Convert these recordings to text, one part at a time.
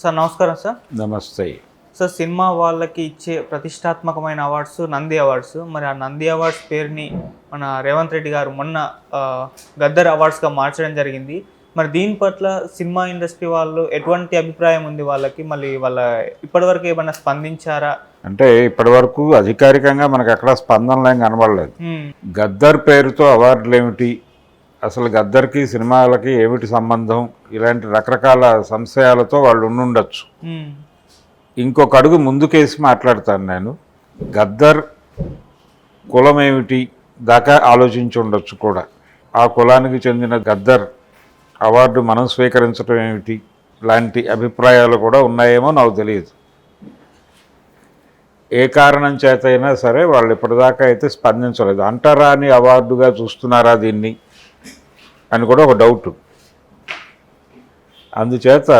Sir నమస్కారం sir. నమస్తే. Sir cinema వాళ్ళకి ఇచ్చే ప్రతిష్టాత్మకమైన అవార్డ్స్ నంది అవార్డ్స్. మరి ఆ నంది అవార్డ్స్ పేరుని మన రేవంత్ రెడ్డి గారు మొన్న గద్దర్ అవార్డ్స్గా మార్చడం జరిగింది. మరి దీని పట్ల సినిమా ఇండస్ట్రీ వాళ్ళు ఎటువంటి అభిప్రాయం ఉంది వాళ్ళకి? మళ్ళీ వాళ్ళ ఇప్పటివరకు ఏమైనా స్పందించారా? అంటే ఇప్పటివరకు అధికారికంగా మనకు ఎక్కడ స్పందనలు కనబడలేదు. గద్దర్ పేరుతో అవార్డులు ఏమిటి అసలు గద్దర్కి సినిమాలకి ఏమిటి సంబంధం? ఇలాంటి రకరకాల సంశయాలతో వాళ్ళు ఉండుండొచ్చు. ఇంకొక అడుగు ముందుకేసి మాట్లాడతాను నేను. గద్దర్ కులం ఏమిటి దాకా ఆలోచించి ఉండొచ్చు కూడా. ఆ కులానికి చెందిన గద్దర్ అవార్డు మనం స్వీకరించడం ఏమిటి? లాంటి అభిప్రాయాలు కూడా ఉన్నాయేమో నాకు తెలియదు. ఏ కారణం చేత అయినా సరే వాళ్ళు ఇప్పటిదాకా అయితే స్పందించలేదు. అంటరాని అవార్డుగా చూస్తున్నారా దీన్ని? అని కూడా ఒక డౌట్ అందుచేత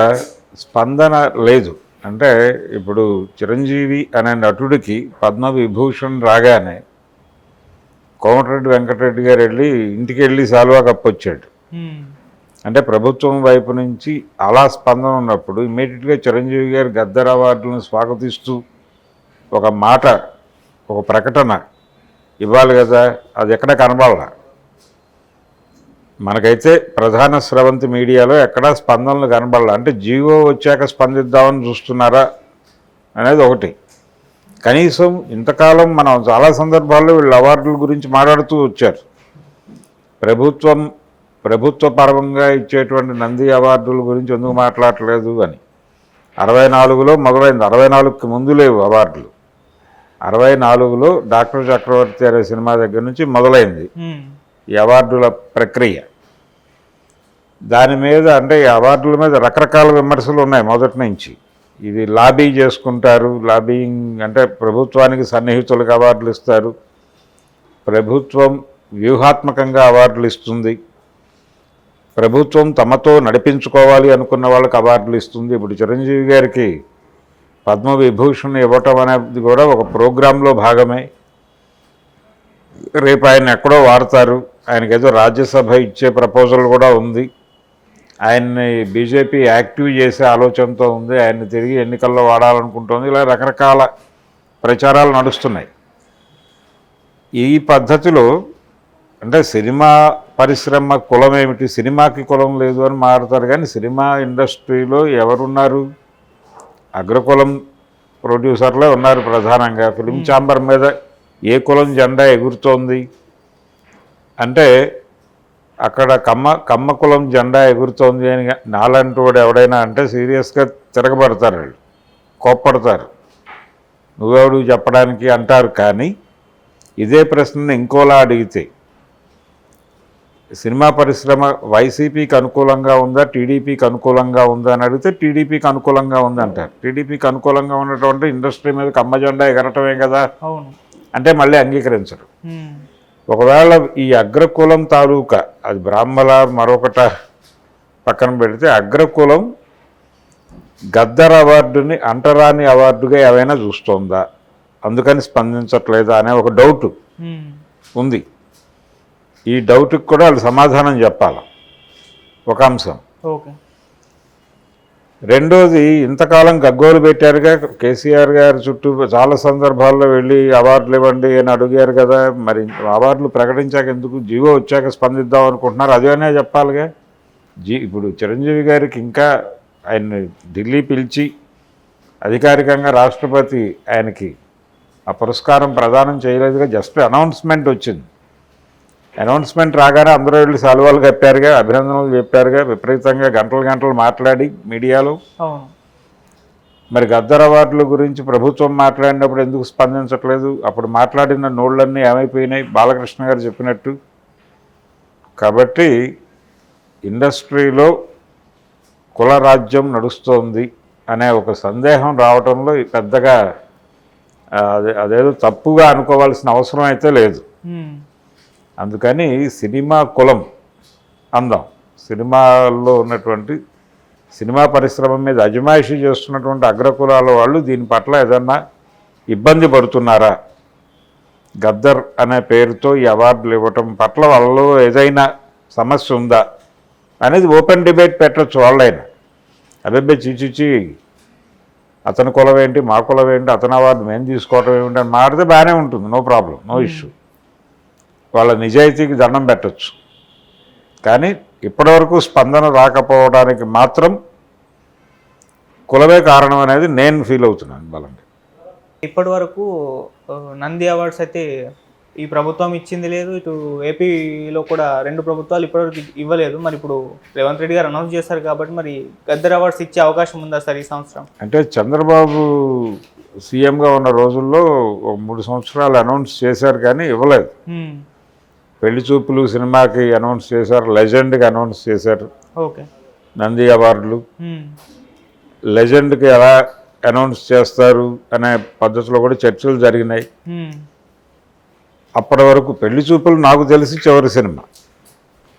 స్పందన లేదు. అంటే ఇప్పుడు చిరంజీవి అనే నటుడికి పద్మవిభూషణ్ రాగానే కోమటిరెడ్డి వెంకటరెడ్డి గారు వెళ్ళి ఇంటికి వెళ్ళి సాల్వా కప్పొచ్చాడు అంటే ప్రభుత్వం వైపు నుంచి అలా స్పందన ఉన్నప్పుడు ఇమ్మీడియట్గా చిరంజీవి గారు గద్దర్ అవార్డులను స్వాగతిస్తూ ఒక మాట ఒక ప్రకటన ఇవ్వాలి కదా అది ఎక్కడ కనబడాల? మనకైతే ప్రధాన స్రవంతి మీడియాలో ఎక్కడా స్పందనలు కనబడాల. అంటే జీవో వచ్చాక స్పందిద్దామని చూస్తున్నారా అనేది ఒకటి. కనీసం ఇంతకాలం మనం చాలా సందర్భాల్లో వీళ్ళు అవార్డుల గురించి మాట్లాడుతూ వచ్చారు. ప్రభుత్వం ప్రభుత్వ పరంగా ఇచ్చేటువంటి నంది అవార్డుల గురించి ఎందుకు మాట్లాడట్లేదు అని. అరవై నాలుగులో మొదలైంది. అరవై నాలుగుకి ముందు లేవు అవార్డులు. అరవై నాలుగులో డాక్టర్ చక్రవర్తి అనే సినిమా దగ్గర నుంచి మొదలైంది. ఈ అవార్డుల ప్రక్రియ. దాని మీద అంటే ఈ అవార్డుల మీద రకరకాల విమర్శలు ఉన్నాయి మొదటి నుంచి. ఇది లాబీ చేసుకుంటారు లాబీయింగ్ అంటే ప్రభుత్వానికి సన్నిహితులకు అవార్డులు ఇస్తారు. ప్రభుత్వం వ్యూహాత్మకంగా అవార్డులు ఇస్తుంది. ప్రభుత్వం తమతో నడిపించుకోవాలి అనుకున్న వాళ్ళకి అవార్డులు ఇస్తుంది. ఇప్పుడు చిరంజీవి గారికి పద్మవిభూషణ్ ఇవ్వటం అనేది కూడా ఒక ప్రోగ్రాంలో భాగమే. రేపు ఆయన ఎక్కడో వాడతారు. ఆయనకి ఏదో రాజ్యసభ ఇచ్చే ప్రపోజల్ కూడా ఉంది. ఆయన్ని బీజేపీ యాక్టివ్ చేసే ఆలోచనతో ఉంది. ఆయన్ని తిరిగి ఎన్నికల్లో వాడాలనుకుంటోంది. ఇలా రకరకాల ప్రచారాలు నడుస్తున్నాయి. ఈ పద్ధతిలో అంటే సినిమా పరిశ్రమ కులం ఏమిటి? సినిమాకి కులం లేదు అని మాట్లాడతారు కానీ సినిమా ఇండస్ట్రీలో ఎవరున్నారు? అగ్రకులం ప్రొడ్యూసర్లే ఉన్నారు ప్రధానంగా. ఫిలిం ఛాంబర్ మీద ఏ కులం జెండా ఎగురుతోంది? అంటే అక్కడ కమ్మ కమ్మ కులం జెండా ఎగురుతోంది అని నాలంటి వాడు ఎవడైనా అంటే సీరియస్గా తిరగబడతారు వాళ్ళు. కోప్పడతారు. నువ్వెవడు చెప్పడానికి అంటారు కానీ ఇదే ప్రశ్నని ఇంకోలా అడిగితే. సినిమా పరిశ్రమ వైసీపీకి అనుకూలంగా ఉందా టీడీపీకి అనుకూలంగా ఉందా అని అడిగితే టీడీపీకి అనుకూలంగా ఉంది అంటారు. టీడీపీకి అనుకూలంగా ఉన్నటువంటి ఇండస్ట్రీ మీద కమ్మ జెండా ఎగరటమే కదా. అంటే మళ్ళీ అంగీకరించరు. ఒకవేళ ఈ అగ్రకులం తాలూకా అది బ్రాహ్మల మరొకట పక్కన పెడితే అగ్రకులం గద్దర్ అవార్డుని అంటరాని అవార్డుగా ఏవైనా చూస్తోందా? అందుకని స్పందించట్లేదా అనే ఒక డౌట్ ఉంది. ఈ డౌట్కి కూడా వాళ్ళు సమాధానం చెప్పాలి? ఒక అంశం. ఓకే. రెండోది ఇంతకాలం గగ్గోలు పెట్టారుగా కేసీఆర్ గారి చుట్టూ చాలా సందర్భాల్లో వెళ్ళి అవార్డులు ఇవ్వండి అని అడిగారు కదా మరి అవార్డులు ప్రకటించాక ఎందుకు జీవో వచ్చాక స్పందిద్దాం అనుకుంటున్నారు? అదేనే చెప్పాలిగా? జీ ఇప్పుడు చిరంజీవి గారికి ఇంకా ఆయన్ని ఢిల్లీ పిలిచి అధికారికంగా రాష్ట్రపతి ఆయనకి ఆ పురస్కారం ప్రదానం చేయలేదుగా జస్ట్ అనౌన్స్మెంట్ వచ్చింది. అనౌన్స్మెంట్ రాగానే అందరూ వెళ్ళి సెలవులు కప్పారుగా అభినందనలు చెప్పారుగా విపరీతంగా గంటలు గంటలు మాట్లాడి మీడియాలో. మరి గద్దర్ అవార్డుల గురించి ప్రభుత్వం మాట్లాడినప్పుడు ఎందుకు స్పందించట్లేదు? అప్పుడు మాట్లాడిన నోళ్ళన్నీ ఏమైపోయినాయి? బాలకృష్ణ గారు చెప్పినట్టు. కాబట్టి ఇండస్ట్రీలో కుల రాజ్యం నడుస్తోంది అనే ఒక సందేహం రావటంలో పెద్దగా అదే అదేదో తప్పుగా అనుకోవాల్సిన అవసరం అయితే లేదు. అందుకని సినిమా కులం అందాం. సినిమాల్లో ఉన్నటువంటి సినిమా పరిశ్రమ మీద అజమాయిషీ చేస్తున్నటువంటి అగ్రకులాల వాళ్ళు దీని పట్ల ఏదన్నా ఇబ్బంది పడుతున్నారా? గద్దర్ అనే పేరుతో ఈ అవార్డులు ఇవ్వటం పట్ల వాళ్ళలో ఏదైనా సమస్య ఉందా? అనేది ఓపెన్ డిబేట్ పెట్టచ్చు వాళ్ళైనా. అబ్బాయి చిచిచి అతని కులం ఏంటి మా కులం ఏంటి అతని అవార్డు మేము తీసుకోవటం ఏమిటి అని మాడితే బాగానే ఉంటుంది. No problem no issue. వాళ్ళ నిజాయితీకి దండం పెట్టచ్చు. కానీ ఇప్పటివరకు స్పందన రాకపోవడానికి మాత్రం కులమే కారణం అనేది నేను ఫీల్ అవుతున్నాను బలంగా. ఇప్పటి వరకు నంది అవార్డ్స్ అయితే ఈ ప్రభుత్వం ఇచ్చింది లేదు. ఇటు ఏపీలో కూడా రెండు ప్రభుత్వాలు ఇప్పటివరకు ఇవ్వలేదు. మరి ఇప్పుడు రేవంత్ రెడ్డి గారు అనౌన్స్ చేశారు కాబట్టి మరి గద్దర్ అవార్డ్స్ ఇచ్చే అవకాశం ఉందా సార్ ఈ సంవత్సరం? అంటే చంద్రబాబు సీఎంగా ఉన్న రోజుల్లో మూడు సంవత్సరాలు అనౌన్స్ చేశారు కానీ ఇవ్వలేదు. పెళ్ళి చూపులు సినిమాకి అనౌన్స్ చేశారు లెజెండ్కి అనౌన్స్ చేశారు. ఓకే. నంది అవార్డులు. లెజెండ్కి ఎలా అనౌన్స్ చేస్తారు అనే పద్ధతిలో కూడా చర్చలు జరిగినాయి. అప్పటి వరకు పెళ్ళి చూపులు నాకు తెలిసి చివరి సినిమా.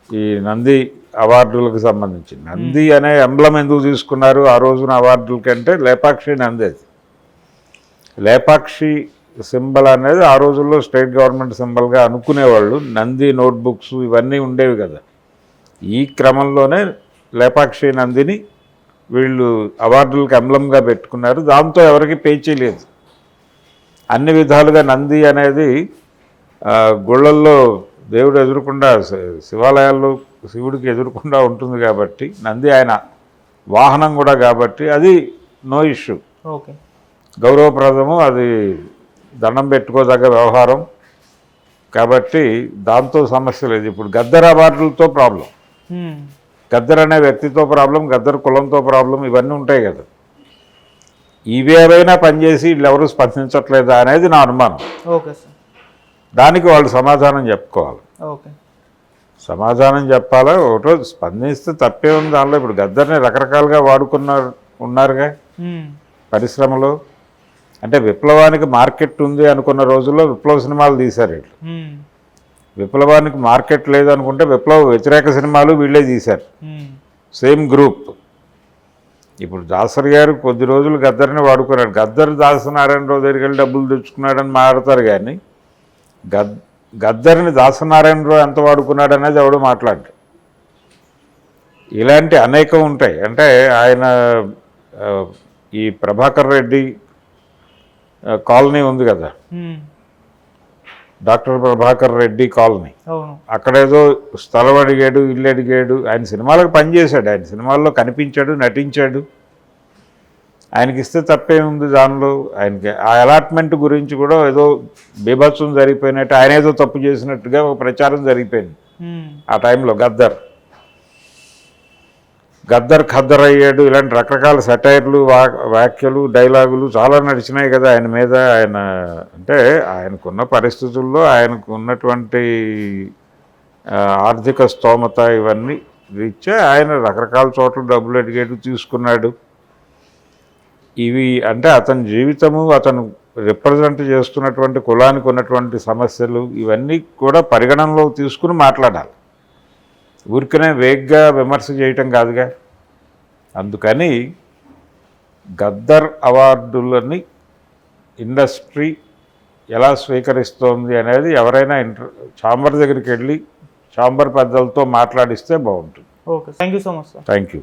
ఈ నంది అవార్డులకు సంబంధించి. నంది అనే ఎంబ్లం ఎందుకు తీసుకున్నారు? ఆ రోజున అవార్డుల కంటే లేపాక్షి నంది అది. లేపాక్షి సింబల్ అనేది ఆ రోజుల్లో స్టేట్ గవర్నమెంట్ సింబల్గా అనుకునేవాళ్ళు. నంది నోట్బుక్స్ ఇవన్నీ ఉండేవి కదా. ఈ క్రమంలోనే లేపాక్షి నందిని వీళ్ళు అవార్డులకు ఎంబ్లంగా పెట్టుకున్నారు. దాంతో ఎవరికి పేచీ లేదు. అన్ని విధాలుగా నంది అనేది గుళ్ళల్లో దేవుడు ఎదురకుండా శివాలయాల్లో శివుడికి ఎదురకుండా ఉంటుంది కాబట్టి నంది ఆయన వాహనం కూడా కాబట్టి అది నో ఇష్యూ. ఓకే. గౌరవప్రదము అది దండం పెట్టుకోదగ్గ వ్యవహారం. కాబట్టి దాంతో సమస్య లేదు. ఇప్పుడు గద్దర్ అవార్డులతో ప్రాబ్లం. గద్దర్ అనే వ్యక్తితో ప్రాబ్లం గద్దర్ కులంతో ప్రాబ్లం ఇవన్నీ ఉంటాయి కదా. ఇవేవైనా పనిచేసి వీళ్ళు ఎవరు స్పందించట్లేదా అనేది నా అనుమానం. Okay sir. దానికి వాళ్ళు సమాధానం చెప్పుకోవాలి. ఓకే. సమాధానం చెప్పాలా? ఒకటో స్పందిస్తే తప్పే ఉంది దానిలో. ఇప్పుడు గద్దర్ని రకరకాలుగా వాడుకున్నారు ఉన్నారుగా. పరిశ్రమలో. అంటే విప్లవానికి మార్కెట్ ఉంది అనుకున్న రోజుల్లో విప్లవ సినిమాలు తీశారు వీళ్ళు. విప్లవానికి మార్కెట్ లేదు అనుకుంటే విప్లవ వ్యతిరేక సినిమాలు వీళ్ళే తీశారు. Same group. ఇప్పుడు దాసరి గారు కొద్ది రోజులు గద్దర్ని వాడుకున్నాడు. గద్దర్ దాసనారాయణరావు దగ్గరికి వెళ్ళి డబ్బులు తెచ్చుకున్నాడని మాట్లాడతారు కానీ గద్ గద్దర్ని దాసనారాయణరావు ఎంత వాడుకున్నాడు అనేది ఎవడు మాట్లాడు ఇలాంటి అనేకం ఉంటాయి. అంటే ఆయన ఈ ప్రభాకర్ రెడ్డి కాలనీ ఉంది కదా. Doctor Prabhakar Reddy colony. అక్కడేదో స్థలం అడిగాడు ఇల్లు అడిగాడు ఆయన సినిమాలకు పనిచేశాడు ఆయన సినిమాల్లో కనిపించాడు నటించాడు. ఆయనకి ఇస్తే తప్పేముంది దానిలో? ఆయనకి ఆ అలాట్మెంట్ గురించి కూడా ఏదో బీభత్సం జరిగిపోయినట్టు ఆయన ఏదో తప్పు చేసినట్టుగా ఒక ప్రచారం జరిగిపోయింది. ఆ టైంలో గద్దర్. గద్దర్ ఖద్దర్ అయ్యాడు. ఇలాంటి రకరకాల సెటైర్లు వా వ్యాఖ్యలు డైలాగులు చాలా నడిచినాయి కదా ఆయన మీద. ఆయన అంటే ఆయనకున్న పరిస్థితుల్లో ఆయనకు ఉన్నటువంటి ఆర్థిక స్తోమత ఇవన్నీ రీత్యా ఆయన రకరకాల చోట్ల డబ్బులు అడిగేటు తీసుకున్నాడు. ఇవి అంటే అతని జీవితము అతను రిప్రజెంట్ చేస్తున్నటువంటి కులానికి ఉన్నటువంటి సమస్యలు ఇవన్నీ కూడా పరిగణనలో తీసుకుని మాట్లాడాలి. ఊరికనే వేగ్గా విమర్శ చేయటం కాదుగా. అందుకని గద్దర్ అవార్డులని ఇండస్ట్రీ ఎలా స్వీకరిస్తోంది అనేది ఎవరైనా ఇంటర్ ఛాంబర్ దగ్గరికి వెళ్ళి ఛాంబర్ పెద్దలతో మాట్లాడిస్తే బాగుంటుంది. Okay thank you so much sir. Thank you